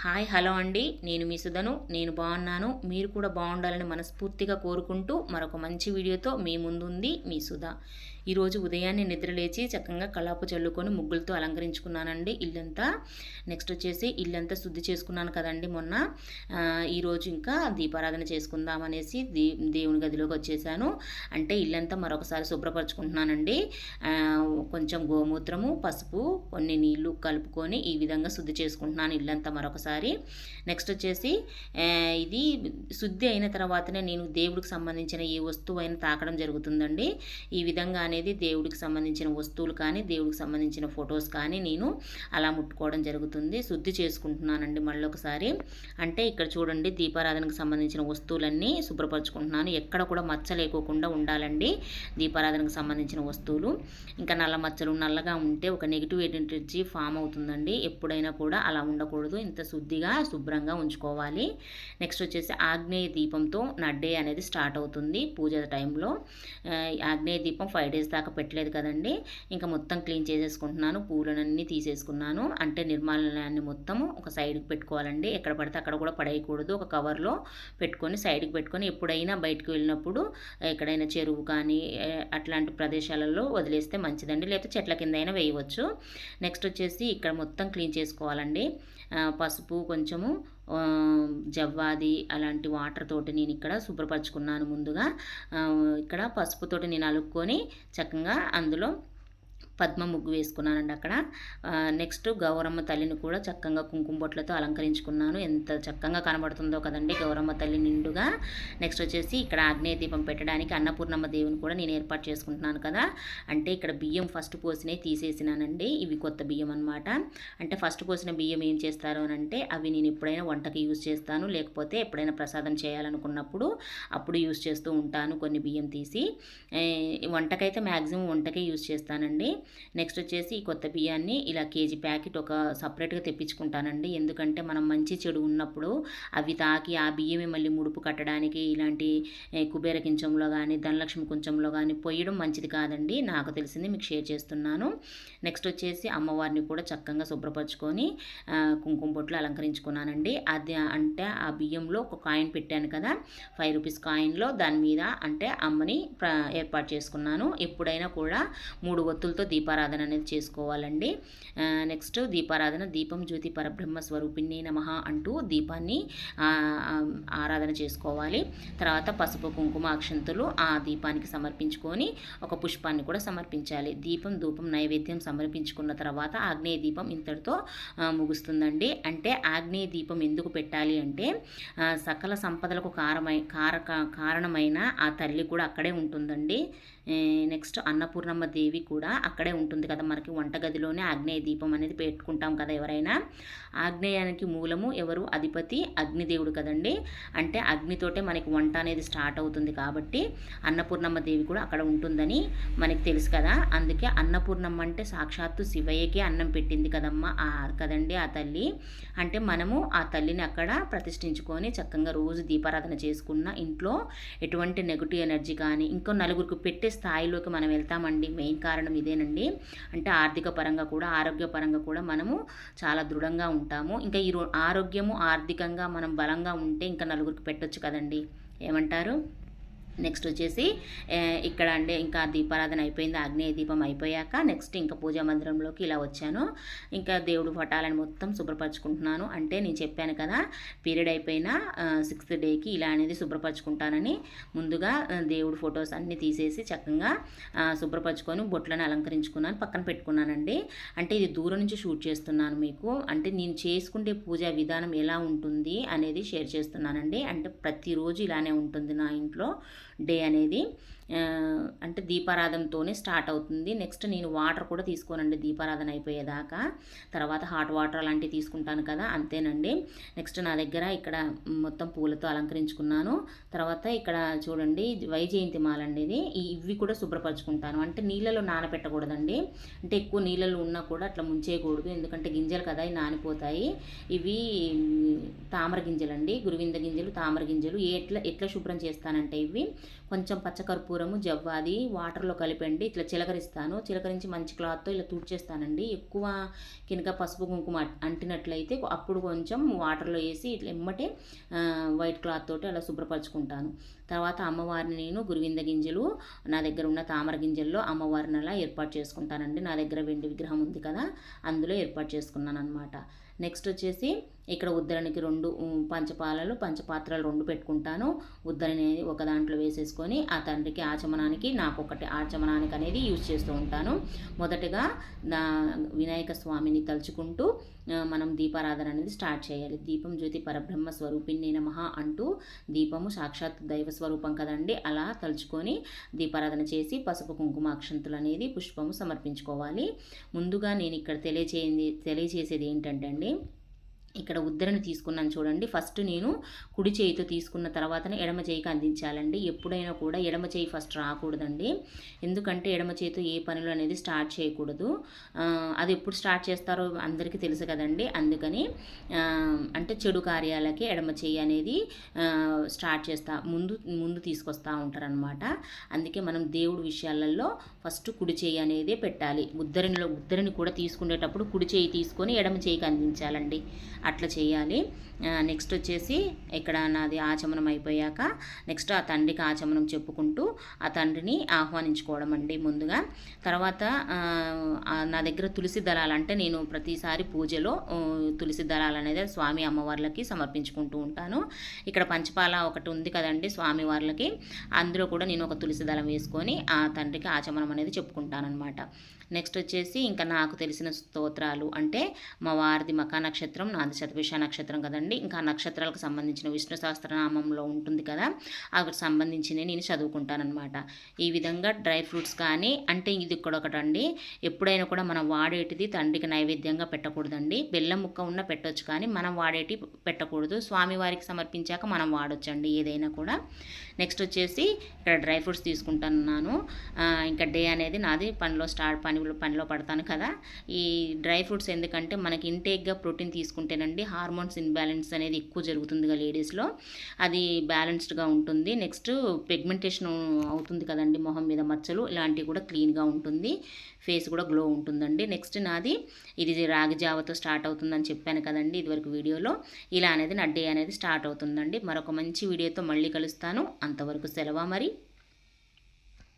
Hi hello అండి. నేను మీ సుధను. నేను బాగున్నాను. మీరు కూడా బాగుండాలని మనస్ఫూర్తిగా కోరుకుంటూ మరొక మంచి వీడియోతో మీ ముందుంది మీ సుధ. ఈరోజు ఉదయాన్నే నిద్రలేచి చక్కగా కళాపు చల్లుకొని ముగ్గులతో అలంకరించుకున్నానండి ఇల్లంతా. నెక్స్ట్ వచ్చేసి ఇల్లంతా శుద్ధి చేసుకున్నాను కదండి మొన్న. ఈరోజు ఇంకా దీపారాధన చేసుకుందాం అనేసి దీ దేవుని గదిలోకి వచ్చేసాను. అంటే ఇల్లంతా మరొకసారి శుభ్రపరచుకుంటున్నానండి. కొంచెం గోమూత్రము పసుపు కొన్ని నీళ్ళు కలుపుకొని ఈ విధంగా శుద్ధి చేసుకుంటున్నాను ఇల్లంతా మరొకసారి. నెక్స్ట్ వచ్చేసి ఇది శుద్ధి అయిన తర్వాతనే నేను దేవుడికి సంబంధించిన ఏ వస్తువు అయినా తాకడం జరుగుతుందండి. ఈ విధంగానే అనేది దేవుడికి సంబంధించిన వస్తువులు కానీ దేవుడికి సంబంధించిన ఫొటోస్ కానీ నేను అలా ముట్టుకోవడం జరుగుతుంది. శుద్ధి చేసుకుంటున్నానండి మళ్ళీ ఒకసారి అంటే ఇక్కడ చూడండి దీపారాధనకు సంబంధించిన వస్తువులన్నీ శుభ్రపరచుకుంటున్నాను. ఎక్కడ కూడా మచ్చ లేకోకుండా ఉండాలండి దీపారాధనకు సంబంధించిన వస్తువులు. ఇంకా నల్ల మచ్చలు నల్లగా ఉంటే ఒక నెగిటివ్ ఎనర్జీ ఫామ్ అవుతుందండి. ఎప్పుడైనా కూడా అలా ఉండకూడదు. ఇంత శుద్ధిగా శుభ్రంగా ఉంచుకోవాలి. నెక్స్ట్ వచ్చేసి ఆగ్నేయ దీపంతో నా డే అనేది స్టార్ట్ అవుతుంది పూజ టైంలో. ఆగ్నేయ దీపం ఫైవ్ డేస్ దాకా పెట్టలేదు కదండి. ఇంకా మొత్తం క్లీన్ చేసేసుకుంటున్నాను. పూలనన్నీ తీసేసుకున్నాను. అంటే నిర్మాలయాన్ని మొత్తము ఒక సైడ్కి పెట్టుకోవాలండి. ఎక్కడ పడితే అక్కడ కూడా పడేయకూడదు. ఒక కవర్లో పెట్టుకొని సైడ్కి పెట్టుకొని ఎప్పుడైనా బయటకు వెళ్ళినప్పుడు ఎక్కడైనా చెరువు కానీ అట్లాంటి ప్రదేశాలలో వదిలేస్తే మంచిదండి. లేకపోతే చెట్ల కింద అయినా వేయవచ్చు. నెక్స్ట్ వచ్చేసి ఇక్కడ మొత్తం క్లీన్ చేసుకోవాలండి. పసుపు కొంచెము జవ్వాది అలాంటి వాటర్ తోటి నేను ఇక్కడ శుభ్రపరచుకున్నాను ముందుగా. ఇక్కడ పసుపుతోటి నేను అలుక్కొని చక్కగా అందులో పద్మ ముగ్గు వేసుకున్నానండి అక్కడ. నెక్స్ట్ గౌరమ్మ తల్లిని కూడా చక్కగా కుంకుమ బొట్లతో అలంకరించుకున్నాను. ఎంత చక్కగా కనబడుతుందో కదండి గౌరమ్మ తల్లి నిండుగా. నెక్స్ట్ వచ్చేసి ఇక్కడ ఆగ్నేయ దీపం పెట్టడానికి అన్నపూర్ణమ్మ దేవుని కూడా నేను ఏర్పాటు చేసుకుంటున్నాను కదా. అంటే ఇక్కడ బియ్యం ఫస్ట్ పోసినవి తీసేసినానండి. ఇవి కొత్త బియ్యం అనమాట అంటే ఫస్ట్ పోసిన బియ్యం ఏం చేస్తారు అని అంటే అవి నేను ఎప్పుడైనా వంటకి యూజ్ చేస్తాను. లేకపోతే ఎప్పుడైనా ప్రసాదం చేయాలనుకున్నప్పుడు అప్పుడు యూజ్ చేస్తూ ఉంటాను కొన్ని బియ్యం తీసి. వంటకైతే మ్యాక్సిమం వంటకే యూజ్ చేస్తానండి. నెక్స్ట్ వచ్చేసి ఈ కొత్త బియ్యాన్ని ఇలా కేజీ ప్యాకెట్ ఒక సపరేట్గా తెప్పించుకుంటానండి. ఎందుకంటే మనం మంచి చెడు ఉన్నప్పుడు అవి తాకి ఆ బియ్యమే మళ్ళీ ముడుపు కట్టడానికి ఇలాంటి కుబేర కించంలో కానీ ధనలక్ష్మి కుంచంలో కానీ పొయ్యడం మంచిది కాదండి. నాకు తెలిసింది మీకు షేర్ చేస్తున్నాను. నెక్స్ట్ వచ్చేసి అమ్మవారిని కూడా చక్కగా శుభ్రపరచుకొని కుంకుమ బొట్లు అలంకరించుకున్నానండి. అది అంటే ఆ బియ్యంలో ఒక కాయిన్ పెట్టాను కదా ఫైవ్ రూపీస్ కాయిన్లో దాని మీద అంటే అమ్మని ఏర్పాటు చేసుకున్నాను. ఎప్పుడైనా కూడా మూడు ఒత్తులతో దీపారాధన అనేది చేసుకోవాలండి. నెక్స్ట్ దీపారాధన దీపం జ్యోతి పరబ్రహ్మ స్వరూపిణి నమ అంటూ దీపాన్ని ఆరాధన చేసుకోవాలి. తర్వాత పసుపు కుంకుమ అక్షంతులు ఆ దీపానికి సమర్పించుకొని ఒక పుష్పాన్ని కూడా సమర్పించాలి. దీపం ధూపం నైవేద్యం సమర్పించుకున్న తర్వాత ఆగ్నేయ దీపం ఇంతటితో ముగుస్తుందండి. అంటే ఆగ్నేయ దీపం ఎందుకు పెట్టాలి అంటే సకల సంపదలకు కారమై కారక కారణమైన ఆ తల్లి కూడా అక్కడే ఉంటుందండి. నెక్స్ట్ అన్నపూర్ణమ్మ దేవి కూడా అక్కడే ఉంటుంది కదా మనకి వంటగదిలోనే ఆగ్నేయ దీపం అనేది పెట్టుకుంటాం కదా ఎవరైనా. ఆగ్నేయానికి మూలము ఎవరు? అధిపతి అగ్నిదేవుడు కదండి. అంటే అగ్నితోటే మనకి వంట అనేది స్టార్ట్ అవుతుంది కాబట్టి అన్నపూర్ణమ్మ దేవి కూడా అక్కడ ఉంటుందని మనకి తెలుసు కదా. అందుకే అన్నపూర్ణమ్మ అంటే సాక్షాత్తు శివయ్యకే అన్నం పెట్టింది కదమ్మా కదండి ఆ తల్లి. అంటే మనము ఆ తల్లిని అక్కడ ప్రతిష్ఠించుకొని చక్కగా రోజు దీపారాధన చేసుకున్న ఇంట్లో ఎటువంటి నెగిటివ్ ఎనర్జీ కానీ ఇంకో నలుగురికి పెట్టే స్థాయిలోకి మనం వెళ్తామండి. మెయిన్ కారణం ఇదేనండి. అంటే ఆర్థిక పరంగా కూడా ఆరోగ్యపరంగా కూడా మనము చాలా దృఢంగా ఉంటాము. ఇంకా ఈ ఆరోగ్యము ఆర్థికంగా మనం బలంగా ఉంటే ఇంకా నలుగురికి పెట్టొచ్చు కదండి. ఏమంటారు? నెక్స్ట్ వచ్చేసి ఇక్కడ అంటే ఇంకా దీపారాధన అయిపోయింది ఆగ్నేయ దీపం అయిపోయాక నెక్స్ట్ ఇంకా పూజా మందిరంలోకి ఇలా వచ్చాను. ఇంకా దేవుడు పటాలని మొత్తం శుభ్రపరచుకుంటున్నాను. అంటే నేను చెప్పాను కదా పీరియడ్ అయిపోయిన సిక్స్త్ డేకి ఇలా అనేది శుభ్రపరచుకుంటానని. ముందుగా దేవుడు ఫొటోస్ అన్నీ తీసేసి చక్కగా శుభ్రపరచుకొని బొట్లను అలంకరించుకున్నాను పక్కన పెట్టుకున్నానండి. అంటే ఇది దూరం నుంచి షూట్ చేస్తున్నాను మీకు. అంటే నేను చేసుకుంటే పూజా విధానం ఎలా ఉంటుంది అనేది షేర్ చేస్తున్నానండి. అంటే ప్రతిరోజు ఇలానే ఉంటుంది నా ఇంట్లో. డే అనేది. అంటే దీపారాధనతోనే స్టార్ట్ అవుతుంది. నెక్స్ట్ నేను వాటర్ కూడా తీసుకోనండి. దీపారాధన అయిపోయేదాకా. తర్వాత హాట్ వాటర్ అలాంటివి తీసుకుంటాను కదా అంతేనండి. నెక్స్ట్ నా దగ్గర ఇక్కడ మొత్తం పూలతో అలంకరించుకున్నాను. తర్వాత ఇక్కడ చూడండి వైజయంతి మాలండి ఇది. ఇవి కూడా శుభ్రపరచుకుంటాను. అంటే నీళ్ళలో నానబెట్టకూడదండి అంటే ఎక్కువ నీళ్ళలో ఉన్నా కూడా అట్లా ముంచేయకూడదు. ఎందుకంటే గింజలు కదా నానిపోతాయి. ఇవి తామర గింజలండి. గురువింద గింజలు తామర గింజలు. ఎట్లా ఎట్లా శుభ్రం చేస్తానంటే ఇవి. కొంచెం పచ్చకర్పూర కర్పూరము జవ్వాది వాటర్లో కలిపండి ఇట్లా చిలకరిస్తాను. చిలకరించి మంచి క్లాత్తో ఇలా తుడిచేస్తానండి. ఎక్కువ కనుక పసుపు కుంకుమ అంటినట్లయితే అప్పుడు కొంచెం వాటర్లో వేసి ఇట్లా ఎమ్మటే వైట్ క్లాత్ తోటి అలా శుభ్రపరచుకుంటాను. తర్వాత అమ్మవారిని నేను గురువింద గింజలు నా దగ్గర ఉన్న తామర గింజల్లో అమ్మవారిని అలా ఏర్పాటు చేసుకుంటానండి. నా దగ్గర వెండి విగ్రహం ఉంది కదా అందులో ఏర్పాటు చేసుకున్నాను అనమాట నెక్స్ట్ వచ్చేసి ఇక్కడ ఉద్దరణికి రెండు పంచపాలలు పంచపాత్రలు రెండు పెట్టుకుంటాను. ఉద్దరని ఒక దాంట్లో వేసేసుకొని ఆ తండ్రికి ఆచమనానికి నాకు ఒకటి ఆచమనానికి అనేది యూజ్ చేస్తూ ఉంటాను. మొదటగా నా వినాయక స్వామిని తలుచుకుంటూ మనం దీపారాధన అనేది స్టార్ట్ చేయాలి. దీపం జ్యోతి పరబ్రహ్మ స్వరూపిణి నమః అంటూ దీపము సాక్షాత్ దైవ స్వరూపం కదండి. అలా తలుచుకొని దీపారాధన చేసి పసుపు కుంకుమ అక్షంతులు అనేది పుష్పము సమర్పించుకోవాలి. ముందుగా నేను ఇక్కడ తెలియచేయింది తెలియచేసేది ఏంటంటే అండి ఇక్కడ ఉద్దరణ తీసుకున్నాను చూడండి. ఫస్ట్ నేను కుడి చేయితో తీసుకున్న తర్వాతనే ఎడమ చేయికి అందించాలండి. ఎప్పుడైనా కూడా ఎడమ చేయి ఫస్ట్ రాకూడదండి. ఎందుకంటే ఎడమ చేయితో ఏ పనులు అనేది స్టార్ట్ చేయకూడదు. అది ఎప్పుడు స్టార్ట్ చేస్తారో అందరికీ తెలుసు కదండి. అందుకని అంటే చెడు కార్యాలకి ఎడమ చేయి అనేది స్టార్ట్ చేస్తా ముందు ముందు తీసుకొస్తూ ఉంటారనమాట అందుకే మనం దేవుడు విషయాలలో ఫస్ట్ కుడి చేయి అనేది పెట్టాలి. ముద్దరినిలో ముద్దరిని కూడా తీసుకునేటప్పుడు కుడి చేయి తీసుకొని ఎడమ చేయికి అందించాలండి. అట్లా చేయాలి. నెక్స్ట్ వచ్చేసి ఇక్కడ నాది ఆచమనం అయిపోయాక నెక్స్ట్ ఆ తండ్రికి ఆచమనం చెప్పుకుంటూ ఆ తండ్రిని ఆహ్వానించుకోవడం అండి ముందుగా. తర్వాత నా దగ్గర తులసి దళాలు అంటే నేను ప్రతిసారి పూజలో తులసి దళాలు అనేది స్వామి అమ్మవార్లకి సమర్పించుకుంటూ ఉంటాను. ఇక్కడ పంచపాల ఒకటి ఉంది కదండి స్వామి వార్లకి. అందులో కూడా నేను ఒక తులసి దళం వేసుకొని ఆ తండ్రికి ఆచమనం అనేది చెప్పుకుంటానమాట నెక్స్ట్ వచ్చేసి ఇంకా నాకు తెలిసిన స్తోత్రాలు అంటే మా వారిది మకా నక్షత్రం నాది శతభిష నక్షత్రం కదండి. ఇంకా నక్షత్రాలకు సంబంధించిన విష్ణు సహస్రనామంలో ఉంటుంది కదా అవి సంబంధించినవి నేను చదువుకుంటానమాట ఈ విధంగా డ్రై ఫ్రూట్స్ కానీ అంటే ఇది ఇక్కడ ఒకటండి. ఎప్పుడైనా కూడా మనం వాడేటిది తండ్రికి నైవేద్యంగా పెట్టకూడదండి. బెల్లం ముక్క ఉన్న పెట్టవచ్చు కానీ మనం వాడేటి పెట్టకూడదు. స్వామివారికి సమర్పించాక మనం వాడొచ్చండి ఏదైనా కూడా. నెక్స్ట్ వచ్చేసి ఇక్కడ డ్రై ఫ్రూట్స్ తీసుకుంటున్నాను. ఇంకా డే అనేది నాది పనిలో స్టార్ట్ పని పనిలో పడతాను కదా. ఈ డ్రై ఫ్రూట్స్ ఎందుకంటే మనకి ఇంటేక్గా ప్రోటీన్ తీసుకుంటేనండి హార్మోన్స్ ఇన్బ్యాలెన్స్ అనేది ఎక్కువ జరుగుతుందిగా లేడీస్లో. అది బ్యాలెన్స్డ్గా ఉంటుంది. నెక్స్ట్ పిగ్మెంటేషన్ అవుతుంది కదండి మొహం మీద మచ్చలు ఇలాంటివి కూడా క్లీన్గా ఉంటుంది. ఫేస్ కూడా గ్లో ఉంటుందండి. నెక్స్ట్ నాది ఇది రాగి జావతో స్టార్ట్ అవుతుందని చెప్పాను కదండి ఇదివరకు వీడియోలో. ఇలా అనేది నా డే అనేది స్టార్ట్ అవుతుందండి. మరొక మంచి వీడియోతో మళ్ళీ కలుస్తాను. అంతవరకు సెలవా మరి?